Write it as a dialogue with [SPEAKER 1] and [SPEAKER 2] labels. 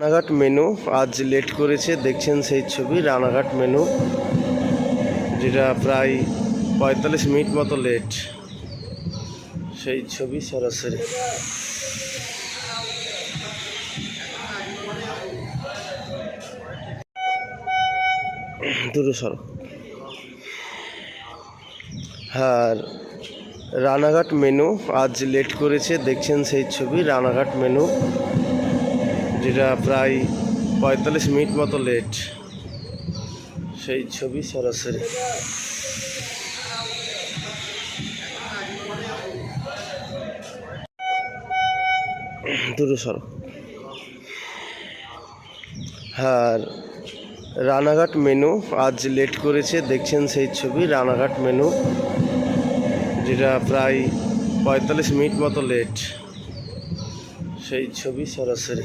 [SPEAKER 1] Ranaghat MEMU আজ late করেছে, দেখছেন সেই ছবি, রানাঘাট মেনু যেটা প্রায় পঁয়তাল্লিশ মিনিট মতো লেট সেই ছবি সরাসরি। দূরে সরো। হ্যাঁ রানাঘাট মেনু আজ লেট করেছে, দেখছেন সেই ছবি, রানাঘাট মেনু যেটা প্রায় পঁয়তাল্লিশ মিনিট মতো লেট সেই ছবি সরাসরি। দূরে সরো। হ্যাঁ রানাঘাট মেনু আজ লেট করেছে, দেখছেন সেই ছবি, রানাঘাট মেনু যেটা প্রায় পঁয়তাল্লিশ মিনিট মতো লেট সেই ছবি সরাসরি।